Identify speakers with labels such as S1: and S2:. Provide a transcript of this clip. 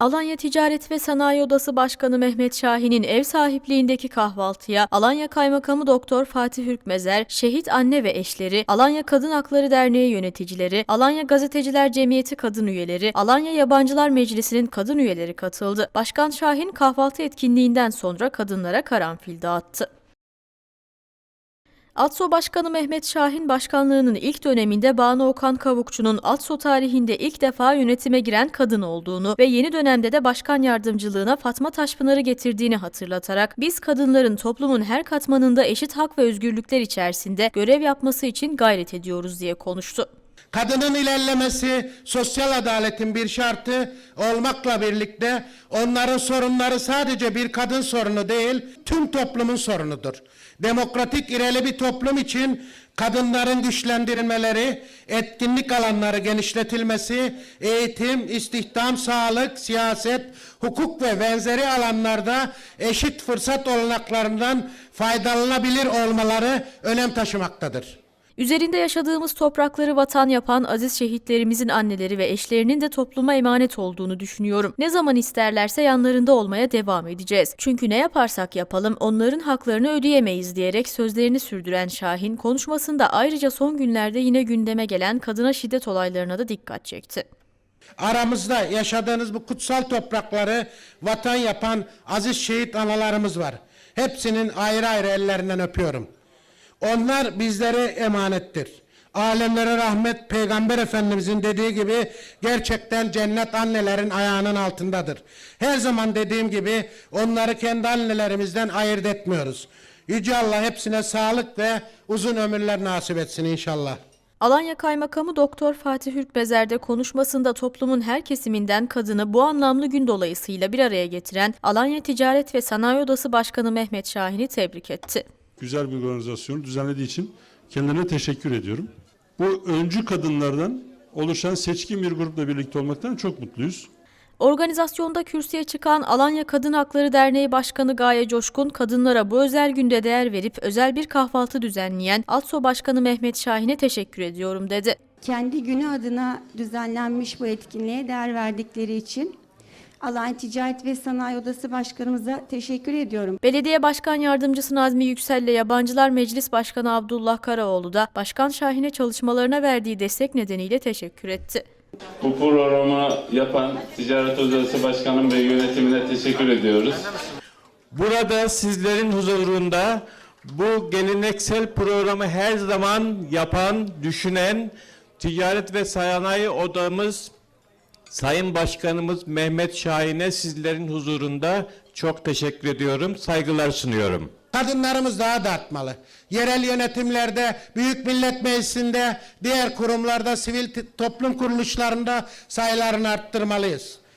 S1: Alanya Ticaret ve Sanayi Odası Başkanı Mehmet Şahin'in ev sahipliğindeki kahvaltıya Alanya Kaymakamı Doktor Fatih Hürkmezer, şehit anne ve eşleri, Alanya Kadın Hakları Derneği yöneticileri, Alanya Gazeteciler Cemiyeti kadın üyeleri, Alanya Yabancılar Meclisi'nin kadın üyeleri katıldı. Başkan Şahin kahvaltı etkinliğinden sonra kadınlara karanfil dağıttı. ATSO Başkanı Mehmet Şahin başkanlığının ilk döneminde Banu Okan Kavukçu'nun ATSO tarihinde ilk defa yönetime giren kadın olduğunu ve yeni dönemde de başkan yardımcılığına Fatma Taşpınar'ı getirdiğini hatırlatarak biz kadınların toplumun her katmanında eşit hak ve özgürlükler içerisinde görev yapması için gayret ediyoruz diye konuştu.
S2: Kadının ilerlemesi sosyal adaletin bir şartı olmakla birlikte onların sorunları sadece bir kadın sorunu değil, tüm toplumun sorunudur. Demokratik ireli bir toplum için kadınların güçlendirilmeleri, etkinlik alanları genişletilmesi, eğitim, istihdam, sağlık, siyaset, hukuk ve benzeri alanlarda eşit fırsat olanaklarından faydalanabilir olmaları önem taşımaktadır.
S1: Üzerinde yaşadığımız toprakları vatan yapan aziz şehitlerimizin anneleri ve eşlerinin de topluma emanet olduğunu düşünüyorum. Ne zaman isterlerse yanlarında olmaya devam edeceğiz. Çünkü ne yaparsak yapalım onların haklarını ödeyemeyiz diyerek sözlerini sürdüren Şahin konuşmasında ayrıca son günlerde yine gündeme gelen kadına şiddet olaylarına da dikkat çekti.
S2: Aramızda yaşadığınız bu kutsal toprakları vatan yapan aziz şehit analarımız var. Hepsinin ayrı ayrı ellerinden öpüyorum. Onlar bizlere emanettir. Alemlere rahmet Peygamber Efendimizin dediği gibi gerçekten cennet annelerin ayağının altındadır. Her zaman dediğim gibi onları kendi annelerimizden ayırt etmiyoruz. Yüce Allah hepsine sağlık ve uzun ömürler nasip etsin inşallah.
S1: Alanya Kaymakamı Doktor Fatih Hürkbezer de konuşmasında toplumun her kesiminden kadını bu anlamlı gün dolayısıyla bir araya getiren Alanya Ticaret ve Sanayi Odası Başkanı Mehmet Şahin'i tebrik etti.
S3: Güzel bir organizasyonu düzenlediği için kendilerine teşekkür ediyorum. Bu öncü kadınlardan oluşan seçkin bir grupla birlikte olmaktan çok mutluyuz.
S1: Organizasyonda kürsüye çıkan Alanya Kadın Hakları Derneği Başkanı Gaye Coşkun, kadınlara bu özel günde değer verip özel bir kahvaltı düzenleyen ALSO Başkanı Mehmet Şahin'e teşekkür ediyorum dedi.
S4: kendi günü adına düzenlenmiş bu etkinliğe değer verdikleri için Alanya Ticaret ve Sanayi Odası Başkanımıza teşekkür ediyorum.
S1: Belediye Başkan Yardımcısı Nazmi Yüksel ile Yabancılar Meclis Başkanı Abdullah Karaoğlu da Başkan Şahin'e çalışmalarına verdiği destek nedeniyle teşekkür etti.
S5: Bu programı yapan Ticaret Odası Başkanım ve yönetimine teşekkür ediyoruz.
S6: Burada sizlerin huzurunda bu geleneksel programı her zaman yapan, düşünen Ticaret ve Sanayi Odamız Sayın Başkanımız Mehmet Şahin'e sizlerin huzurunda çok teşekkür ediyorum, saygılar sunuyorum.
S2: Kadınlarımız daha da artmalı. Yerel yönetimlerde, Büyük Millet Meclisi'nde, diğer kurumlarda, sivil toplum kuruluşlarında sayılarını arttırmalıyız.